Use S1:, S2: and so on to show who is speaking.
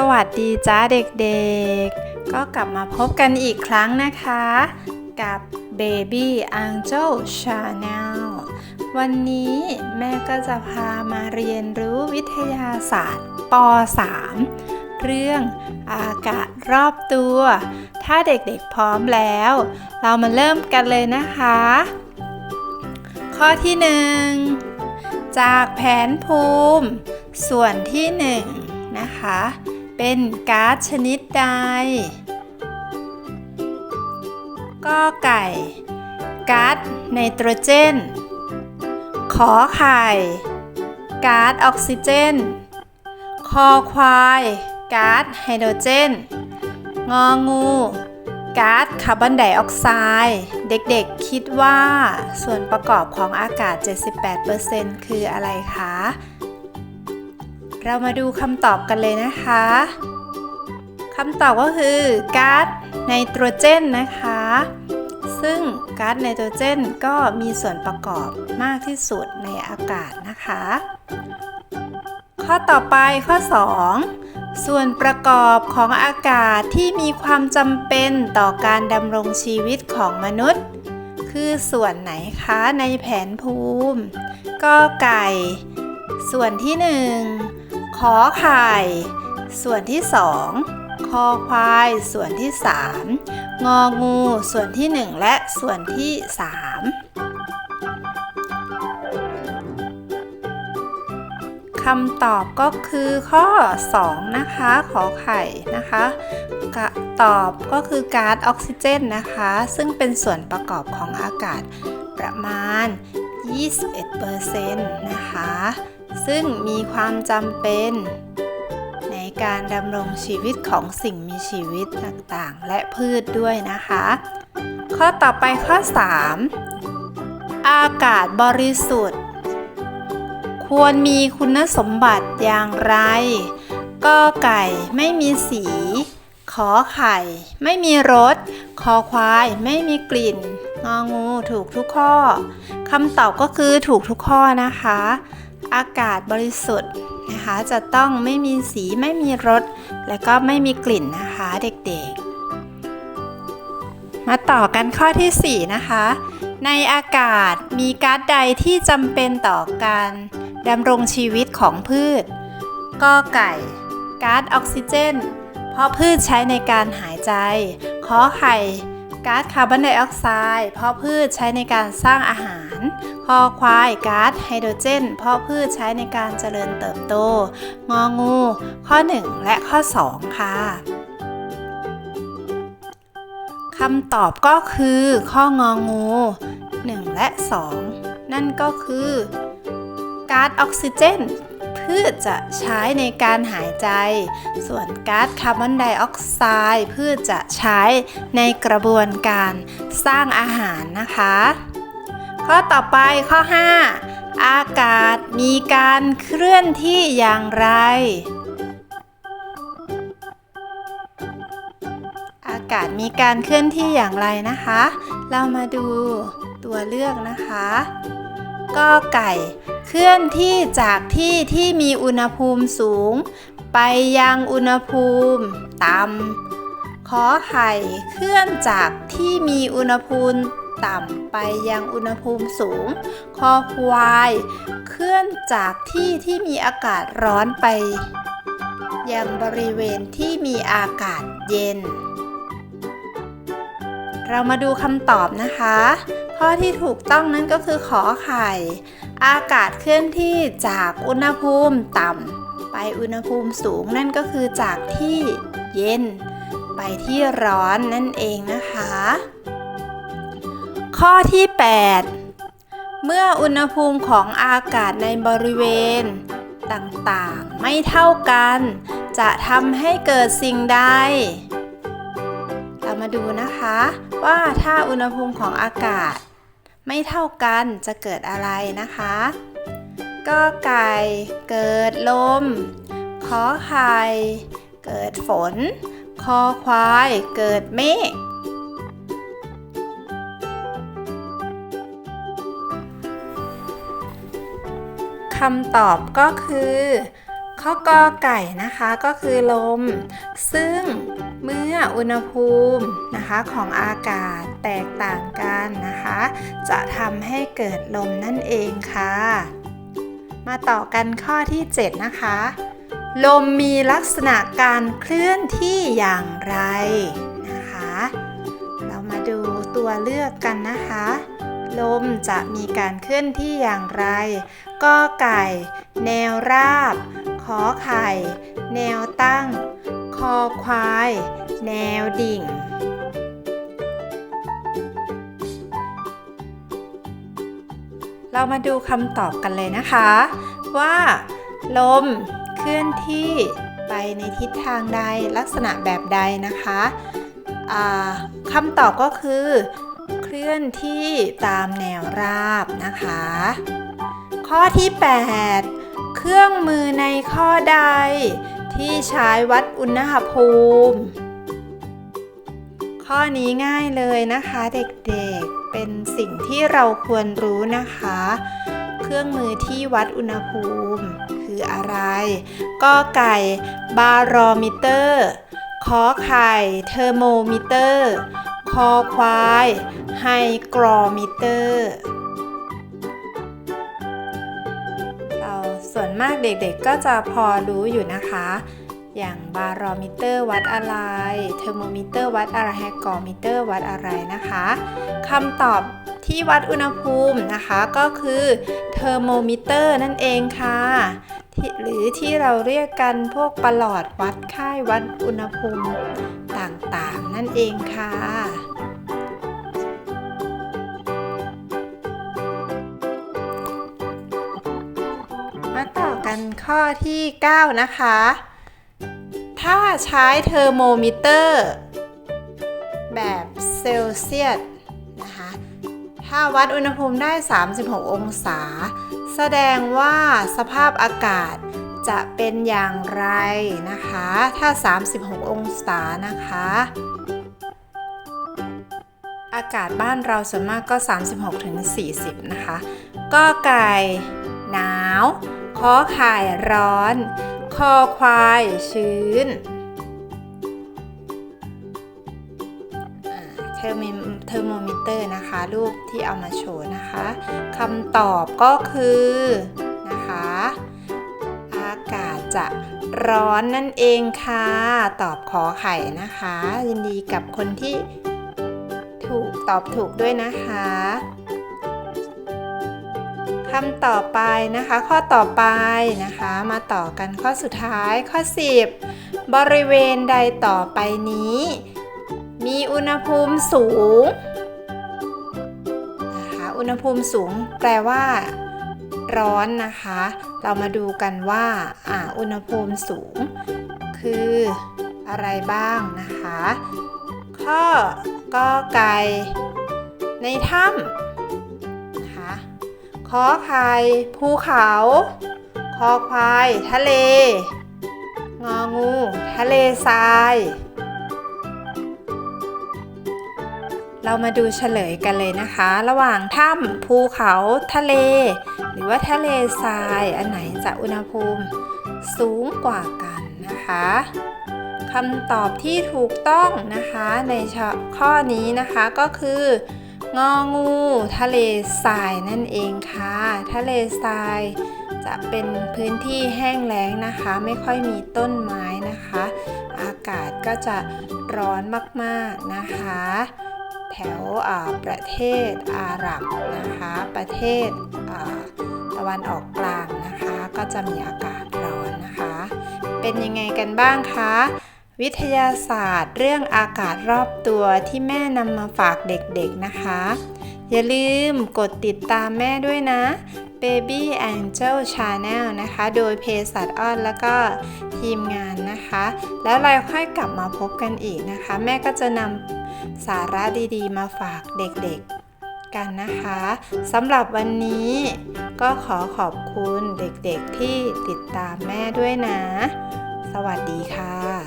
S1: สวัสดีจ้าเด็กๆ ก็กลับมาพบกันอีกครั้งนะคะ กับ Baby Angel Channel วันนี้แม่ก็จะพามาเรียนรู้วิทยาศาสตร์ป .3 เรื่องอากาศรอบตัว ถ้าเด็กๆพร้อมแล้ว เรามาเริ่มกันเลยนะคะ ข้อที่หนึ่งจากแผนภูมิ ส่วนที่หนึ่งนะคะ เป็นก๊าซชนิดใดก็ไก่ก๊าซไนโตรเจน ขอไข่ก๊าซออกซิเจน คอควายก๊าซไฮโดรเจน งองูก๊าซคาร์บอนไดออกไซด์ เด็กๆคิดว่าส่วนประกอบของอากาศ 78%คืออะไรคะ เรามาดูคำตอบกันเลยนะคะคำตอบก็คือก๊าซไนโตรเจนนะคะ ซึ่งก๊าซไนโตรเจนก็มีส่วนประกอบมากที่สุดในอากาศนะคะ ข้อต่อไปข้อ 2 ส่วนประกอบของอากาศที่มีความจำเป็นต่อการดำรงชีวิตของมนุษย์ คือส่วนไหนคะในแผนภูมิ ก็ไก่ ส่วนที่ 1 ขอไข่ ส่วนที่2คอควาย ส่วนที่3งองู ส่วนที่1และส่วนที่3คำตอบก็คือข้อ 2 นะคะ ขอไข่นะคะกะตอบก็คือก๊าซออกซิเจนนะคะ ซึ่งเป็นส่วนประกอบของอากาศประมาณ 21%นะคะ ซึ่งมีความจำเป็น ในการดำรงชีวิตของสิ่งมีชีวิตต่างๆ และพืชด้วยนะคะ ข้อต่อไปข้อ 3 อากาศบริสุทธิ์ ควรมีคุณสมบัติอย่างไรก็ไก่ไม่มีสี ขอไข่ ไม่มีรส คอควาย ไม่มีกลิ่น งองูถูกทุกข้อคำตอบก็คือถูกทุกข้อนะคะ อากาศบริสุทธิ์นะคะ จะต้องไม่มีสีไม่มีรสและก็ไม่มีกลิ่นนะคะเด็กๆ มาต่อกันข้อที่ 4 นะคะ ในอากาศมีก๊าซใดที่จำเป็นต่อการดำรงชีวิตของพืชก็ไก่ก๊าซออกซิเจน เพราะพืชใช้ในการหายใจขอไข่ ก๊าซคาร์บอนไดออกไซด์เพาะพืชใช้ในการสร้างอาหาร คอควายก๊าซไฮโดรเจน เพาะพืชใช้ในการเจริญเติบโต งองู ข้อ 1 และข้อ 2 ค่ะคำตอบก็คือข้ององู 1 และ 2 นั่นก็คือก๊าซออกซิเจน พืชจะใช้ในการหายใจ ส่วนก๊าซคาร์บอนไดออกไซด์พืชจะใช้ในกระบวนการสร้างอาหารนะคะ ข้อต่อไปข้อ 5 อากาศมีการเคลื่อนที่อย่างไร อากาศมีการเคลื่อนที่อย่างไรนะคะ เรามาดูตัวเลือกนะคะ ก็ไก่ เคลื่อนที่จากที่ที่มีอุณหภูมิสูง ไปยังอุณหภูมิต่ำขอไข่เคลื่อนจากที่มีอุณหภูมิต่ำไปยังอุณหภูมิสูง คอควาย เคลื่อนจากที่ที่มีอากาศร้อนไป ยังบริเวณที่มีอากาศเย็น เรามาดูคำตอบนะคะ ข้อที่ถูกต้องนั้นก็คือขอไข่ อากาศเคลื่อนที่จากอุณหภูมิต่ำไปอุณหภูมิสูงนั่นก็คือจากที่เย็น ไปที่ร้อนนั่นเองนะคะ ข้อที่ 8 เมื่ออุณหภูมิของอากาศในบริเวณต่างๆ ไม่เท่ากัน จะทำให้เกิดสิ่งใด เรามาดูนะคะ ว่าถ้าอุณหภูมิของอากาศ ไม่เท่ากันจะเกิดอะไรนะคะก็ไก่เกิดลม ขอไข่เกิดฝน คอควายเกิดเมฆคำตอบก็คือข้อกอไก่นะคะก็คือลม ซึ่ง เมื่ออุณหภูมินะคะของอากาศแตกต่างกันนะคะ จะทำให้เกิดลมนั่นเองค่ะ มาต่อกันข้อที่ 7 นะคะ ลมมีลักษณะการเคลื่อนที่อย่างไรนะคะ เรามาดูตัวเลือกกันนะคะ ลมจะมีการเคลื่อนที่อย่างไรกอไก่ แนวราบขอไข่ แนวตั้ง อควาย แนวดิ่ง เรามาดูคำตอบกันเลยนะคะ ว่า ลมเคลื่อนที่ไปในทิศทางใดลักษณะแบบใดนะคะคำตอบก็คือ เคลื่อนที่ตามแนวราบนะคะ ข้อที่ 8 เครื่องมือในข้อใด ที่ใช้วัดอุณหภูมิ ข้อนี้ง่ายเลยนะคะเด็กๆ เป็นสิ่งที่เราควรรู้นะคะ เครื่องมือที่วัดอุณหภูมิคืออะไร ก็ไก่บารอมิเตอร์ขอไข่เทอร์โมมิเตอร์ คอควายไฮกรอมิเตอร์ ส่วนมากเด็กๆก็จะพอรู้อยู่นะคะ อย่างบารอมิเตอร์วัดอะไร เทอร์โมมิเตอร์วัดอะไรไฮกรอมิเตอร์วัดอะไรนะคะคำตอบที่วัดอุณหภูมินะคะก็คือเทอร์โมมิเตอร์นั่นเองค่ะหรือที่เราเรียกกันพวกประหลอดวัดค่ายวัดอุณหภูมิต่างๆ นั่นเองค่ะ ข้อที่ 9 นะคะ ถ้าใช้เทอร์โมมิเตอร์ แบบเซลเซียสนะคะถ้าวัดอุณหภูมิได้ 36 องศา แสดงว่าสภาพอากาศจะเป็นอย่างไรนะคะ ถ้า 36 องศานะคะ อากาศบ้านเราส่วนมากก็ 36-40 นะคะ ก็ไก่หนาว ขอไข่ร้อน คอควายชื้นเทอร์มิเทอร์โมมิเตอร์นะคะ รูปที่เอามาโชว์นะคะคำตอบก็คือนะคะอากาศจะร้อนนั่นเองค่ะ ตอบขอไข่นะคะ ยินดีกับคนที่ถูกตอบถูกด้วยนะคะำต่อไปนะคะ ข้อต่อไปนะคะ มาต่อกันข้อสุดท้ายข้อ 10 บริเวณใดต่อไปนี้ มีอุณหภูมิสูงนะคะอุณหภูมิสูงแปลว่า ร้อนนะคะ เรามาดูกันว่าอ่าอุณหภูมิสูง คืออะไรบ้างนะคะ ข้อกอไก่ในถ้ำ ขอไข่ภูเขา คอควาย ทะเล งองู ทะเลทราย เรามาดูเฉลยกันเลยนะคะ ระหว่างถ้ำภูเขาทะเล หรือว่าทะเลทราย อันไหนจะอุณหภูมิสูงกว่ากันนะคะคำตอบที่ถูกต้องนะคะในข้อนี้นะคะก็คือ งองู ทะเลทรายนั่นเองค่ะ ทะเลทรายจะเป็นพื้นที่แห้งแล้งนะคะ ไม่ค่อยมีต้นไม้นะคะ อากาศก็จะร้อนมากๆนะคะ แถวประเทศอาหรับนะคะ ประเทศตะวันออกกลางนะคะ ก็จะมีอากาศร้อนนะคะ เป็นยังไงกันบ้างคะ วิทยาศาสตร์ เรื่องอากาศรอบตัวที่แม่นำมาฝากเด็กๆนะคะ อย่าลืมกดติดตามแม่ด้วยนะ Baby Angel Channel นะคะ โดยเพสัตอ้อนแล้วก็ทีมงานนะคะ แล้วเราค่อยกลับมาพบกันอีกนะคะ แม่ก็จะนำสาระดีๆ มาฝากเด็กๆกันนะคะสำหรับวันนี้ก็ขอขอบคุณเด็กๆที่ติดตามแม่ด้วยนะ สวัสดีค่ะ